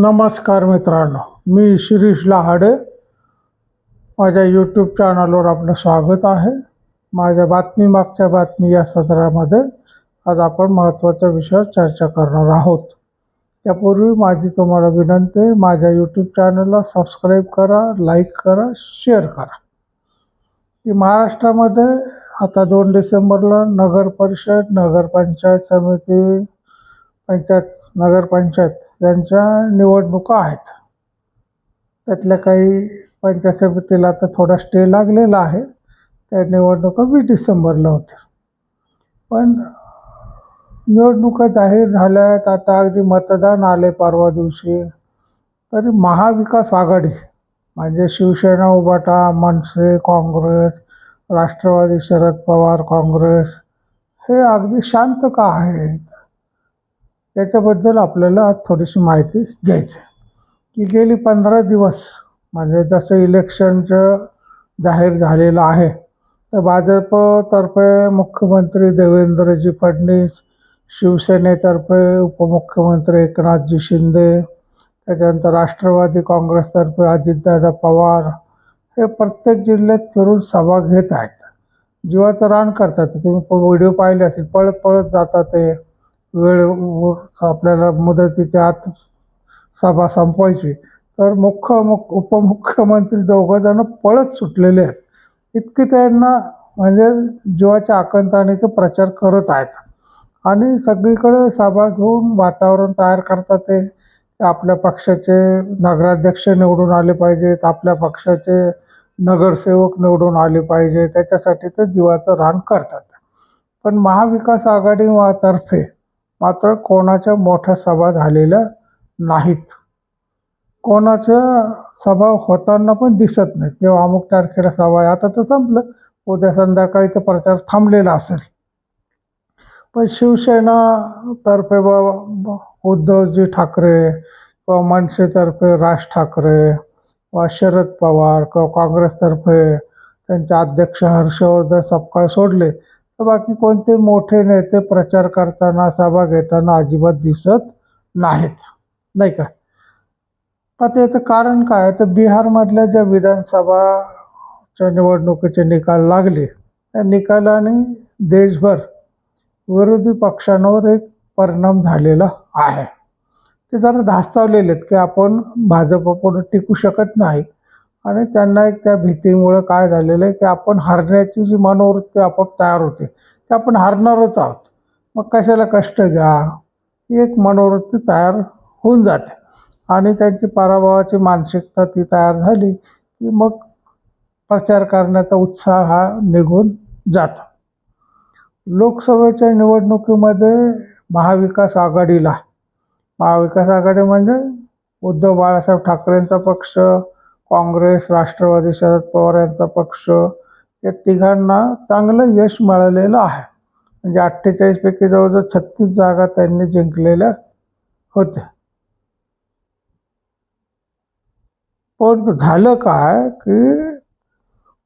नमस्कार मित्रांनो मी शिरीष लहाडे. माझ्या यूट्यूब चॅनलवर आपलं स्वागत आहे. माझ्या बातमी मागच्या बातमी या सदरामध्ये आज आपण महत्त्वाच्या विषयावर चर्चा करणार आहोत. त्यापूर्वी माझी तुम्हाला विनंती आहे माझ्या यूट्यूब चॅनलला सबस्क्राईब करा लाईक करा शेअर करा. की महाराष्ट्रामध्ये आता दोन डिसेंबरला नगर परिषद नगरपंचायत समिती पंचायत नगरपंचायत यांच्या निवडणुका आहेत. त्यातल्या काही पंचायत समितीला आता थोडा स्टे लागलेला आहे. त्या निवडणुका वीस डिसेंबरला होत्या. पण निवडणुका जाहीर झाल्या आहेत आता अगदी मतदान आले परवा दिवशी. तरी महाविकास आघाडी म्हणजे शिवसेना उबाटा मनसे काँग्रेस राष्ट्रवादी शरद पवार काँग्रेस हे अगदी शांत का आहेत? याच्याबद्दल आपल्याला आज थोडीशी माहिती घ्यायची की गेली पंधरा दिवस म्हणजे जसं इलेक्शनचं जाहीर झालेलं आहे तर भाजपतर्फे मुख्यमंत्री देवेंद्रजी फडणवीस शिवसेनेतर्फे उपमुख्यमंत्री एकनाथजी शिंदे त्याच्यानंतर राष्ट्रवादी काँग्रेसतर्फे अजितदादा पवार हे प्रत्येक जिल्ह्यात फिरून सभा घेत आहेत. जीवाचं रान करतात. तुम्ही व्हिडिओ पाहिले असेल पळत पळत जातात ते. वेळ आपल्याला मुदतीच्या आत सभा संपवायची. तर मुख्य मुख उपमुख्यमंत्री दोघंजणं पळत सुटलेले आहेत. इतके त्यांना म्हणजे जीवाच्या आकंताने ते प्रचार करत आहेत. आणि सगळीकडे सभा घेऊन वातावरण तयार करतात ते. आपल्या पक्षाचे नगराध्यक्ष निवडून आले पाहिजेत. आपल्या पक्षाचे नगरसेवक निवडून आले पाहिजे त्याच्यासाठी ते जीवाचं रान करतात. पण महाविकास आघाडी वा- तर्फे मात्र कोणाच्या मोठ्या सभा झालेल्या नाहीत. कोणाच्या सभा होताना पण दिसत नाहीत. किंवा अमुक तारखेला सभा आहे. आता तर संपलं. उद्या संध्याकाळी तर प्रचार थांबलेला असेल. पण शिवसेना तर्फे उद्धवजी ठाकरे किंवा मनसेतर्फे राज ठाकरे किंवा शरद पवार किंवा काँग्रेसतर्फे त्यांचे अध्यक्ष हर्षवर्धन सपकाळ सोडले. तर बाकी कोणते मोठे नेते प्रचार करताना सभा घेताना अजिबात दिसत नाहीत. नाही का? पण त्याचं कारण काय तर बिहारमधल्या ज्या विधानसभाच्या निवडणुकीचे निकाल लागले त्या निकालाने देशभर विरोधी पक्षांवर एक परिणाम झालेला आहे. ते जरा धास्तावलेले आहेत की आपण भाजपपुढे टिकू शकत नाही. आणि त्यांना एक त्या भीतीमुळं काय झालेलं आहे की आपण हरण्याची जी मनोवृत्ती आपोआप तयार होते की आपण हरणारच आहोत. मग कशाला कष्ट घ्या? ही एक मनोवृत्ती तयार होऊन जाते. आणि त्यांची पराभवाची मानसिकता ती तयार झाली की मग प्रचार करण्याचा उत्साह हा निघून जातो. लोकसभेच्या निवडणुकीमध्ये महाविकास आघाडीला महाविकास आघाडी म्हणजे उद्धव बाळासाहेब ठाकरेंचा पक्ष काँग्रेस राष्ट्रवादी शरद पवार यांचा पक्ष या तिघांना चांगलं यश मिळालेलं आहे. म्हणजे अठ्ठेचाळीसपैकी जवळजवळ छत्तीस जागा त्यांनी जिंकलेल्या होत्या. पण झालं काय की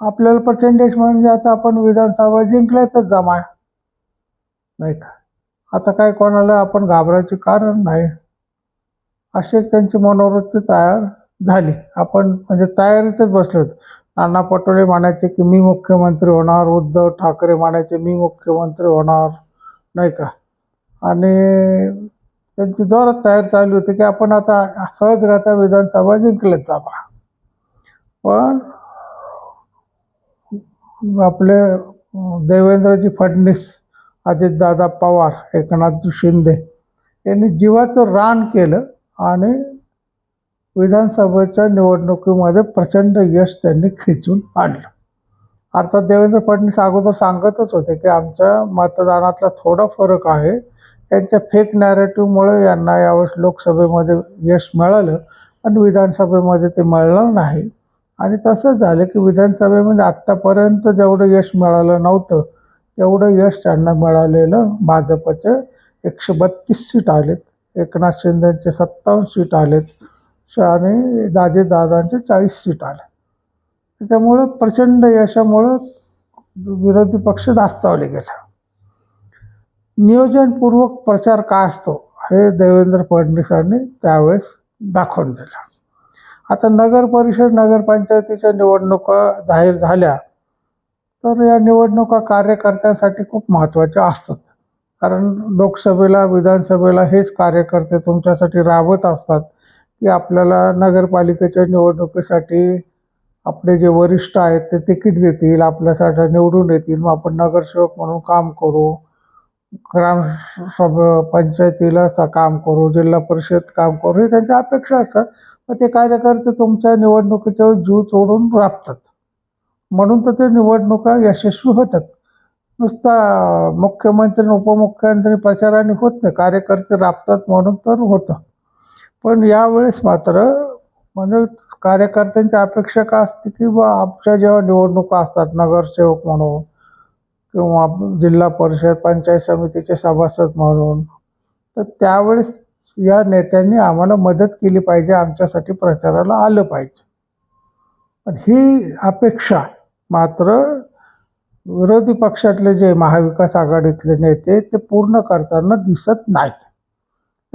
आपल्याला पर्सेंटेज म्हणजे आता आपण विधानसभा जिंकल्याचंच जमा नाही का? आता काय कोणाला आपण घाबरायचे कारण नाही. अशी एक त्यांची मनोवृत्ती तयार झाली. आपण म्हणजे तयारीतच बसलो नाना पटोले म्हणायचे की मी मुख्यमंत्री होणार उद्धव ठाकरे म्हणायचे मी मुख्यमंत्री होणार. नाही का? आणि त्यांची जोरात तयारी चालू होती की आपण आता सहजगता विधानसभा जिंकलेच जावा पण आपले देवेंद्रजी फडणीस अजितदादा पवार एकनाथजी शिंदे यांनी जीवाचं रान केलं आणि विधानसभेच्या निवडणुकीमध्ये प्रचंड यश त्यांनी खेचून आणलं. अर्थात देवेंद्र फडणवीस अगोदर सांगतच होते की आमच्या मतदानातला थोडा फरक आहे. त्यांच्या फेक नॅरेटिव्हमुळे यांना यावेळेस लोकसभेमध्ये यश मिळालं आणि विधानसभेमध्ये ते मिळणार नाही. आणि तसं झालं की विधानसभेमध्ये आत्तापर्यंत जेवढं यश मिळालं नव्हतं तेवढं यश त्यांना मिळालेलं भाजपचे एकशे बत्तीस सीट आलेत. एकनाथ शिंदेचे सत्तावन्न सीट आलेत. आणि आणि दादांचे चाळीस सीट आल्या त्याच्यामुळं प्रचंड यशामुळं विरोधी पक्ष दास्तावले गेला. नियोजनपूर्वक प्रचार काय असतो हे देवेंद्र फडणवीसांनी त्यावेळेस दाखवून दिला. आता नगर परिषद नगरपंचायतीच्या निवडणुका जाहीर झाल्या तर या निवडणुका कार्यकर्त्यांसाठी खूप महत्त्वाच्या असतात. कारण लोकसभेला विधानसभेला हेच कार्यकर्ते तुमच्यासाठी राबत असतात. की आपल्याला नगरपालिकेच्या निवडणुकीसाठी आपले जे वरिष्ठ आहेत ते तिकीट देतील आपल्यासाठी निवडून येतील. मग आपण नगरसेवक म्हणून काम करू. ग्रामसभा पंचायतीला असं काम करू. जिल्हा परिषद काम करू. हे त्यांच्या अपेक्षा असतात. मग ते कार्यकर्ते तुमच्या निवडणुकीच्या जीव तोडून राबतात. म्हणून तर ते निवडणुका यशस्वी होतात. नुसता मुख्यमंत्री उपमुख्यमंत्री प्रचाराने होत नाही. कार्यकर्ते राबतात म्हणून तर होतं. पण यावेळेस मात्र म्हणजे कार्यकर्त्यांची अपेक्षा का असते की बा आमच्या जेव्हा निवडणुका असतात नगरसेवक म्हणून किंवा जिल्हा परिषद पंचायत समितीचे सभासद म्हणून तर त्यावेळेस या नेत्यांनी आम्हाला मदत केली पाहिजे आमच्यासाठी प्रचाराला आलं पाहिजे. पण ही अपेक्षा मात्र विरोधी पक्षातले जे महाविकास आघाडीतले नेते ते पूर्ण करताना दिसत नाहीत.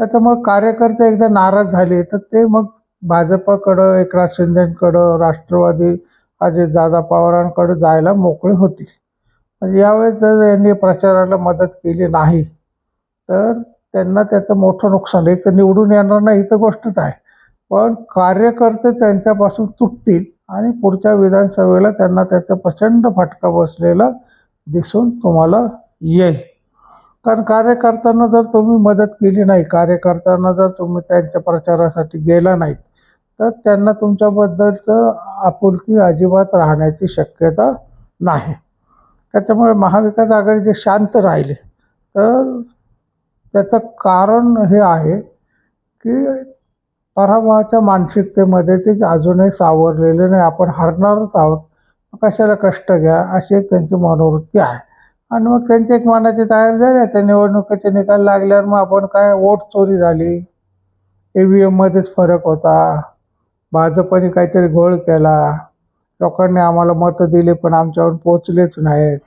त्याच्यामुळे कार्यकर्ते एकदा नाराज झाले. तर ते मग भाजपकडं एकनाथ शिंदेकडं राष्ट्रवादी अजितदादा पवारांकडे जायला मोकळे होतील म्हणजे यावेळेस जर यांनी प्रचाराला मदत केली नाही तर त्यांना त्याचं मोठं नुकसान एक तर निवडून येणार नाही ही तर गोष्टच आहे. पण कार्यकर्ते त्यांच्यापासून तुटतील आणि पुढच्या विधानसभेला त्यांना त्याचा प्रचंड फटका बसलेला दिसून तुम्हाला येईल. कारण कार्यकर्त्यांना जर तुम्ही मदत केली नाही कार्यकर्त्यांना जर तुम्ही त्यांच्या प्रचारासाठी गेला नाहीत तर त्यांना तुमच्याबद्दलचं आपुलकी अजिबात राहण्याची शक्यता नाही. त्याच्यामुळे महाविकास आघाडी जे शांत राहिले. तर त्याचं कारण हे आहे की पराभवाच्या मानसिकतेमध्ये ते अजूनही सावरलेले नाही. आपण हरणारच आहोत. कशाला कष्ट घ्या? अशी एक त्यांची मनोवृत्ती आहे. आणि मग त्यांची एक मनाची तयारी झाली आता निवडणुकीचे निकाल लागल्यावर मग आपण काय वोट चोरी झाली. ई व्ही एममध्येच फरक होता. भाजपने काहीतरी घोळ केला. लोकांनी आम्हाला मतं दिली पण आमच्यावर पोचलेच नाहीत.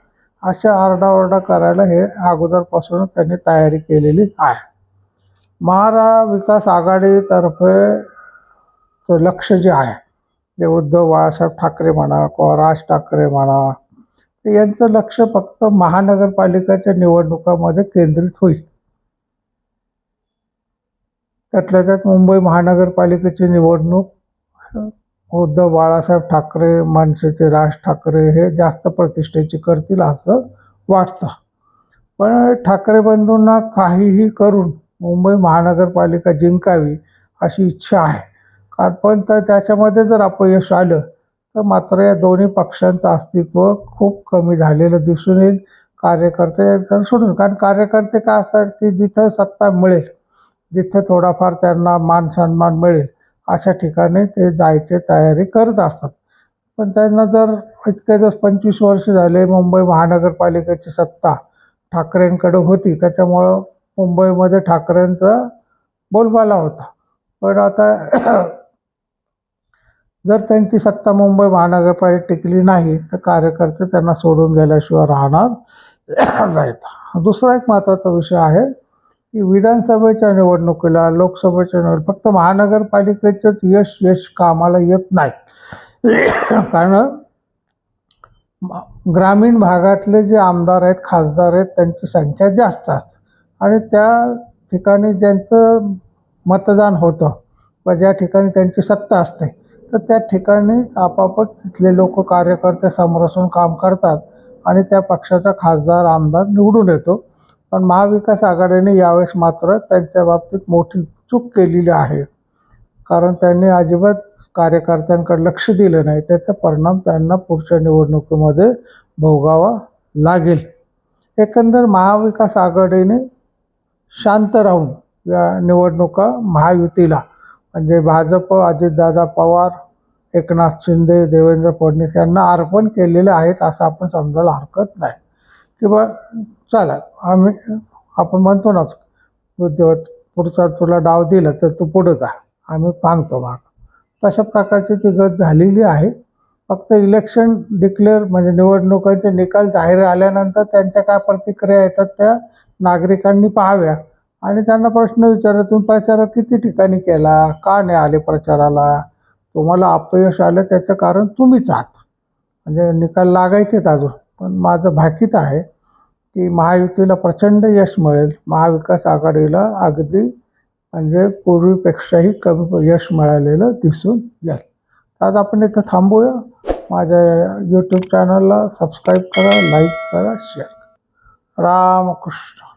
अशा आरडाओरडा करायला हे अगोदरपासून त्यांनी तयारी केलेली आहे. महारा विकास आघाडीतर्फे लक्ष जे आहे जे उद्धव बाळासाहेब ठाकरे म्हणा किंवा राज ठाकरे म्हणा तर यांचं लक्ष फक्त महानगरपालिकेच्या निवडणुकामध्ये केंद्रित होईल. त्यातल्या त्यात मुंबई महानगरपालिकेची निवडणूक उद्धव बाळासाहेब ठाकरे मनसेचे राज ठाकरे हे जास्त प्रतिष्ठेची करतील असं वाटतं. पण ठाकरे बंधूंना काहीही करून मुंबई महानगरपालिका जिंकावी अशी इच्छा आहे. कारण पण तर त्याच्यामध्ये जर अपयश आलं तर मात्र या दोन्ही पक्षांचं अस्तित्व खूप कमी झालेलं दिसून येईल. कार्यकर्ते तर सोडून. कारण कार्यकर्ते काय असतात की जिथं सत्ता मिळेल जिथं थोडाफार त्यांना मान सन्मान मिळेल अशा ठिकाणी ते जायचे तयारी करत असतात. पण त्यांना जर इतके दिवस पंचवीस वर्ष झाले मुंबई महानगरपालिकेची सत्ता ठाकरेंकडे होती त्याच्यामुळं मुंबईमध्ये ठाकरेंचा बोलबाला होता. पण आता जर त्यांची सत्ता मुंबई महानगरपालिका टिकली नाही तर कार्यकर्ते त्यांना सोडून गेल्याशिवाय राहणार नाहीत. दुसरा एक महत्त्वाचा विषय आहे की विधानसभेच्या निवडणुकीला लोकसभेच्या निवडणूक फक्त महानगरपालिकेचंच यश यश कामाला येत नाही. कारण ग्रामीण भागातले जे आमदार आहेत खासदार आहेत त्यांची संख्या जास्त असते. आणि त्या ठिकाणी ज्यांचं मतदान होतं व ज्या ठिकाणी त्यांची सत्ता असते तर त्या ठिकाणी आपापच तिथले लोक कार्यकर्ते समरसून काम करतात आणि त्या पक्षाचा खासदार आमदार निवडून येतो. पण महाविकास आघाडीने यावेळेस मात्र त्यांच्या बाबतीत मोठी चूक केलेली आहे. कारण त्यांनी अजिबात कार्यकर्त्यांकडे लक्ष दिलं नाही. त्याचा परिणाम त्यांना पुढच्या निवडणुकीमध्ये भोगावा लागेल. एकंदर महाविकास आघाडीने शांत राहून या निवडणुका महायुतीला म्हणजे भाजप अजितदादा पवार एकनाथ शिंदे देवेंद्र फडणवीस यांना अर्पण केलेले आहेत असं आपण समजायला हरकत नाही. किंवा चला आम्ही आपण म्हणतो ना उद्योग पुढचा तुला डाव दिला तर तू पुढं जा. आम्ही पांगतो माग. तशा प्रकारची ती गत झालेली आहे. फक्त इलेक्शन डिक्लेअर म्हणजे निवडणुकांचे निकाल जाहीर आल्यानंतर त्यांच्या काय प्रतिक्रिया येतात त्या नागरिकांनी पाहाव्या. आणि त्यांना प्रश्न विचारातून तुम्ही प्रचार किती ठिकाणी केला? का नाही आले प्रचाराला? तुम्हाला अपयश आलं त्याचं कारण तुम्हीच आहात. म्हणजे निकाल लागायचेच अजून. पण माझं भाकीत आहे की महायुतीला प्रचंड यश मिळेल. महाविकास आघाडीला अगदी म्हणजे पूर्वीपेक्षाही कमी यश मिळालेलं दिसून येईल. तर आज आपण इथं थांबूया. माझ्या यूट्यूब चॅनलला सबस्क्राईब करा लाईक करा शेअर करा. रामकृष्ण.